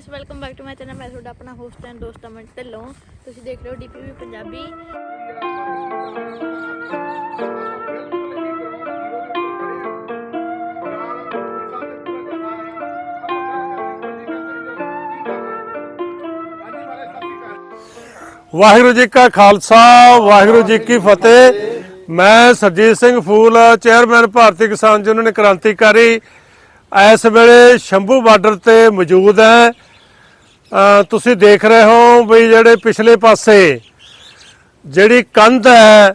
Channel ਮੈਂ ਤੁਹਾਡਾ ਆਪਣਾ ਹੋਸਟ ਐਂਡ ਦੋਸਤ ਅਮਨ ਢਿੱਲੋਂ। ਤੁਸੀਂ ਦੇਖ ਰਹੇ ਹੋ ਡੀਪੀਵੀ ਪੰਜਾਬੀ। ਵਾਹਿਗੁਰੂ ਜੀ ਕਾ ਖਾਲਸਾ, ਵਾਹਿਗੁਰੂ ਜੀ ਕੀ ਫਤਿਹ। ਮੈਂ ਸਰਜੀਤ ਸਿੰਘ ਫੂਲ ਚੇਅਰਮੈਨ ਭਾਰਤੀ ਕਿਸਾਨ ਯੂਨੀਅਨ ਕ੍ਰਾਂਤੀਕਾਰੀ ਇਸ ਵੇਲੇ ਸ਼ੰਭੂ ਬਾਰਡਰ ਤੇ ਮੌਜੂਦ ਹੈ। ਤੁਸੀਂ ਦੇਖ ਰਹੇ ਹੋ ਵੀ ਜਿਹੜੇ ਪਿਛਲੇ ਪਾਸੇ ਜਿਹੜੀ ਕੰਧ ਹੈ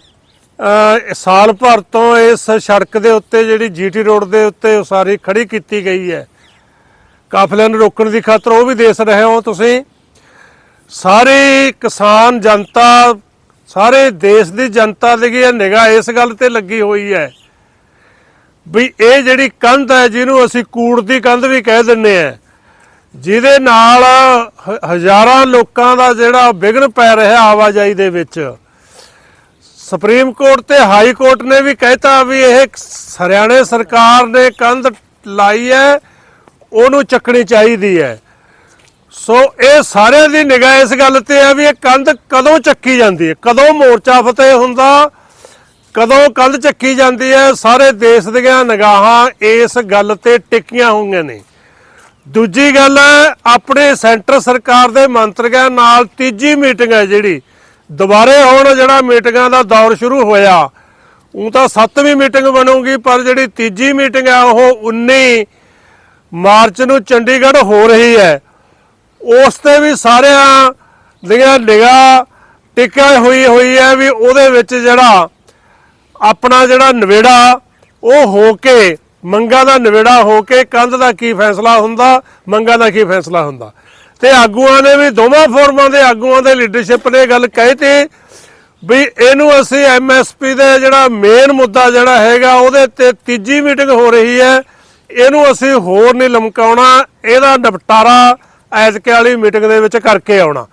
ਸਾਲ ਭਰ ਤੋਂ ਇਸ ਸੜਕ ਦੇ ਉੱਤੇ ਜਿਹੜੀ ਜੀਟੀ ਰੋਡ ਦੇ ਉੱਤੇ ਉਸਾਰੀ ਖੜੀ ਕੀਤੀ ਗਈ ਹੈ। ਕਾਫਲਿਆਂ ਨੂੰ ਰੋਕਣ ਦੀ ਖਾਤਰ ਉਹ ਵੀ ਦੇਖ ਰਹੇ ਹੋ ਤੁਸੀਂ। ਸਾਰੇ ਕਿਸਾਨ ਜਨਤਾ, ਸਾਰੇ ਦੇਸ਼ ਦੀ ਜਨਤਾ ਦੀ ਨਿਗਾਹ ਇਸ ਗੱਲ ਤੇ ਲੱਗੀ ਹੋਈ ਹੈ ਵੀ ਇਹ ਜਿਹੜੀ ਕੰਧ ਹੈ ਜਿਹਨੂੰ ਅਸੀਂ ਕੂੜ ਦੀ ਕੰਧ ਵੀ ਕਹਿ ਦਿੰਨੇ ਆ ਜਿਹਦੇ ਨਾਲ ਹਜ਼ਾਰਾਂ ਲੋਕਾਂ ਦਾ ਜਿਹੜਾ ਵਿਘਨ ਪੈ ਰਿਹਾ ਆਵਾਜਾਈ ਦੇ ਵਿੱਚ। ਸੁਪਰੀਮ ਕੋਰਟ ਤੇ ਹਾਈ ਕੋਰਟ ਨੇ ਵੀ ਕਹਿਤਾ ਵੀ ਇਹ ਹਰਿਆਣੇ ਸਰਕਾਰ ਨੇ ਕੰਧ ਲਾਈ ਹੈ, ਉਹਨੂੰ ਚੱਕਣੀ ਚਾਹੀਦੀ ਹੈ। ਸੋ ਇਹ ਸਾਰਿਆਂ ਦੀ ਨਿਗਾਹ ਇਸ ਗੱਲ ਤੇ ਹੈ ਵੀ ਇਹ ਕੰਧ ਕਦੋਂ ਚੱਕੀ ਜਾਂਦੀ ਹੈ? ਕਦੋਂ ਮੋਰਚਾ ਫਤਿਹ ਹੁੰਦਾ? ਕਦੋਂ ਕੰਧ ਚੱਕੀ ਜਾਂਦੀ ਹੈ, ਸਾਰੇ ਦੇਸ਼ ਦੀਆਂ ਨਿਗਾਹਾਂ ਇਸ ਗੱਲ ਤੇ ਟਿਕੀਆਂ ਹੋਈਆਂ ਨੇ। ਦੂਜੀ ਗੱਲ ਹੈ, ਆਪਣੇ ਸੈਂਟਰ ਸਰਕਾਰ ਦੇ ਮੰਤਰੀਆਂ ਨਾਲ ਤੀਜੀ ਮੀਟਿੰਗ ਹੈ ਜਿਹੜੀ। ਦੁਬਾਰੇ ਹੁਣ ਜਿਹੜਾ ਮੀਟਿੰਗਾਂ ਦਾ ਦੌਰ ਸ਼ੁਰੂ ਹੋਇਆ, ਉਹ ਤਾਂ ਸੱਤਵੀਂ ਮੀਟਿੰਗ ਬਣੂਗੀ, ਪਰ ਜਿਹੜੀ ਤੀਜੀ ਮੀਟਿੰਗ ਹੈ, ਉਹ 19 ਮਾਰਚ ਨੂੰ ਚੰਡੀਗੜ੍ਹ ਹੋ ਰਹੀ ਹੈ। ਉਸ ਤੇ ਵੀ ਸਾਰਿਆਂ ਦੀਆਂ ਨਿਗਾਹ ਟਿਕਿਆ ਹੋਈ ਹੋਈ ਹੈ ਵੀ ਉਹਦੇ ਵਿੱਚ ਜਿਹੜਾ ਆਪਣਾ ਜਿਹੜਾ ਨਵੇੜਾ ਉਹ ਹੋ ਕੇ ਮੰਗਾਂ ਦਾ ਨਵੇੜਾ ਹੋ ਕੇ ਕੰਧ ਦਾ ਕੀ ਫੈਸਲਾ ਹੁੰਦਾ, ਮੰਗਾਂ ਦਾ ਕੀ ਫੈਸਲਾ ਹੁੰਦਾ। ਤੇ ਆਗੂਆਂ ਨੇ ਵੀ ਦੋਵਾਂ ਫੋਰਮਾਂ ਦੇ ਆਗੂਆਂ ਦੇ ਲੀਡਰਸ਼ਿਪ ਨੇ ਇਹ ਗੱਲ ਕਹੀ ਤੇ ਵੀ ਇਹਨੂੰ ਅਸੀਂ ਐਮਐਸਪੀ ਦੇ ਜਿਹੜਾ ਮੇਨ ਮੁੱਦਾ ਜਿਹੜਾ ਹੈਗਾ ਉਹਦੇ ਤੇ ਤੀਜੀ ਮੀਟਿੰਗ ਹੋ ਰਹੀ ਹੈ। ਇਹਨੂੰ ਅਸੀਂ ਹੋਰ ਨਹੀਂ ਲਮਕਾਉਣਾ, ਇਹਦਾ ਨਿਪਟਾਰਾ ਐਤਕੇ ਵਾਲੀ ਮੀਟਿੰਗ ਦੇ ਵਿੱਚ ਕਰਕੇ ਆਉਣਾ।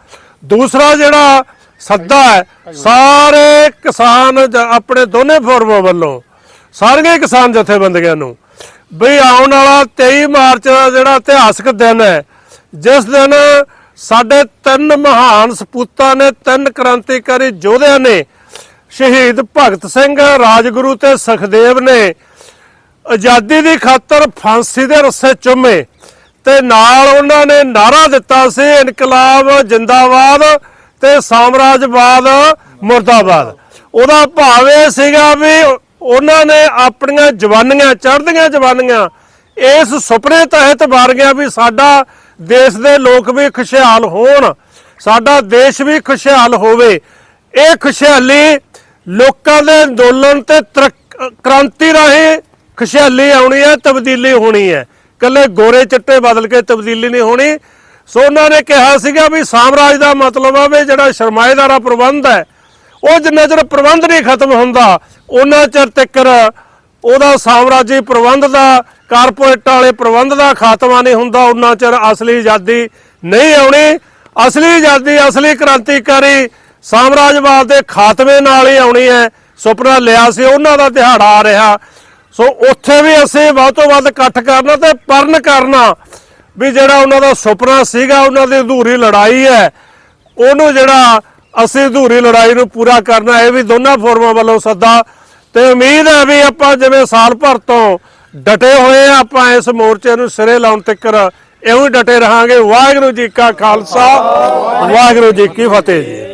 ਦੂਸਰਾ ਜਿਹੜਾ ਸੱਦਾ ਹੈ। ਸਾਰੇ ਕਿਸਾਨ ਜ- ਆਪਣੇ ਦੋਨੇ ਫੋਰਮਾਂ ਵੱਲੋਂ, ਸਾਰੀਆਂ ਹੀ ਕਿਸਾਨ ਜਥੇਬੰਦੀਆਂ ਨੂੰ ਵੀ ਆਉਣ ਵਾਲਾ 23 ਮਾਰਚ ਦਾ ਜਿਹੜਾ ਇਤਿਹਾਸਕ ਦਿਨ ਹੈ, ਜਿਸ ਦਿਨ ਸਾਡੇ ਤਿੰਨ ਮਹਾਨ ਸਪੂਤਾਂ ਨੇ, ਤਿੰਨ ਕ੍ਰਾਂਤੀਕਾਰੀ ਯੋਧਿਆਂ ਨੇ, ਸ਼ਹੀਦ ਭਗਤ ਸਿੰਘ, ਰਾਜਗੁਰੂ ਤੇ ਸੁਖਦੇਵ ਨੇ ਆਜ਼ਾਦੀ ਦੀ ਖਾਤਰ ਫਾਂਸੀ ਦੇ ਰੱਸੇ ਚੁੰਮੇ ਤੇ ਨਾਲ ਉਹਨਾਂ ਨੇ ਨਾਰਾ ਦਿੱਤਾ ਸੀ, ਇਨਕਲਾਬ ਜਿੰਦਾਬਾਦ ਤੇ ਸਾਮਰਾਜਵਾਦ ਮੁਰਦਾਬਾਦ। ਉਹਦਾ ਭਾਵ ਇਹ ਸੀਗਾ ਵੀ ਉਹਨਾਂ ਨੇ ਆਪਣੀਆਂ ਜਵਾਨੀਆਂ, ਚੜ੍ਹਦੀਆਂ ਜਵਾਨੀਆਂ, ਇਸ ਸੁਪਨੇ ਤਹਿਤ ਮਾਰ ਗਿਆ ਵੀ ਸਾਡਾ ਦੇਸ਼ ਦੇ ਲੋਕ ਵੀ ਖੁਸ਼ਹਾਲ ਹੋਣ, ਸਾਡਾ ਦੇਸ਼ ਵੀ ਖੁਸ਼ਹਾਲ ਹੋਵੇ। ਇਹ ਖੁਸ਼ਹਾਲੀ ਲੋਕਾਂ ਦੇ ਅੰਦੋਲਨ ਤੇ ਤਰੱਕ- ਕ੍ਰਾਂਤੀ ਰਾਹੀਂ ਖੁਸ਼ਹਾਲੀ ਆਉਣੀ ਹੈ, ਤਬਦੀਲੀ ਹੋਣੀ ਹੈ। ਕੱਲੇ ਗੋਰੇ ਚਿੱਟੇ ਬਦਲ ਕੇ ਤਬਦੀਲੀ ਨਹੀਂ ਹੋਣੀ ਸੋ ਉਹਨਾਂ ਨੇ ਕਿਹਾ ਸੀਗਾ ਵੀ ਸਾਮਰਾਜ ਦਾ ਮਤਲਬ ਆ ਵੀ ਜਿਹੜਾ ਸਰਮਾਏਦਾਰਾ ਪ੍ਰਬੰਧ ਹੈ, ਉਹ ਜਿੰਨਾ ਚਿਰ ਪ੍ਰਬੰਧ ਨਹੀਂ ਖਤਮ ਹੁੰਦਾ, ਉਹਨਾਂ ਚਿਰ ਤੱਕ ਉਹਦਾ ਸਾਮਰਾਜੀ ਪ੍ਰਬੰਧ ਦਾ, ਕਾਰਪੋਰੇਟ ਵਾਲੇ ਪ੍ਰਬੰਧ ਦਾ ਖਾਤਮਾ ਨਹੀਂ ਹੁੰਦਾ, ਉਹਨਾਂ ਚਿਰ ਅਸਲੀ ਆਜ਼ਾਦੀ ਨਹੀਂ ਆਉਣੀ। ਅਸਲੀ ਆਜ਼ਾਦੀ, ਅਸਲੀ ਕ੍ਰਾਂਤੀਕਾਰੀ ਸਾਮਰਾਜਵਾਦ ਦੇ ਖਾਤਮੇ ਨਾਲ ਹੀ ਆਉਣੀ ਹੈ। ਸੁਪਨਾ ਲਿਆ ਸੀ, ਉਹਨਾਂ ਦਾ ਦਿਹਾੜਾ ਆ ਰਿਹਾ। ਸੋ ਉੱਥੇ ਵੀ ਅਸੀਂ ਵੱਧ ਤੋਂ ਵੱਧ ਇਕੱਠ ਕਰਨਾ ਤੇ ਪਰਨ ਕਰਨਾ। ਵੀ ਜਿਹੜਾ ਉਹਨਾਂ ਦਾ ਸੁਪਨਾ ਸੀਗਾ, ਉਹਨਾਂ ਦੀ ਅਧੂਰੀ ਲੜਾਈ ਹੈ, ਉਹਨੂੰ ਜਿਹੜਾ ਅਸੀਂ ਅਧੂਰੀ ਲੜਾਈ ਨੂੰ ਪੂਰਾ ਕਰਨਾ, ਇਹ ਵੀ ਦੋਨਾਂ ਫੋਰਮਾਂ ਵੱਲੋਂ ਸੱਦਾ। ਤੇ ਉਮੀਦ ਹੈ ਵੀ ਆਪਾਂ ਜਿਵੇਂ ਸਾਲ ਭਰ ਤੋਂ ਡਟੇ ਹੋਏ ਆ, ਆਪਾਂ ਇਸ ਮੋਰਚੇ ਨੂੰ ਸਿਰੇ ਲਾਉਣ ਤੱਕ ਇਉਂ ਹੀ ਡਟੇ ਰਹਾਂਗੇ। ਵਾਹਿਗੁਰੂ ਜੀ ਕਾ ਖਾਲਸਾ, ਵਾਹਿਗੁਰੂ ਜੀ ਕੀ ਫਤਿਹ। ਜੀ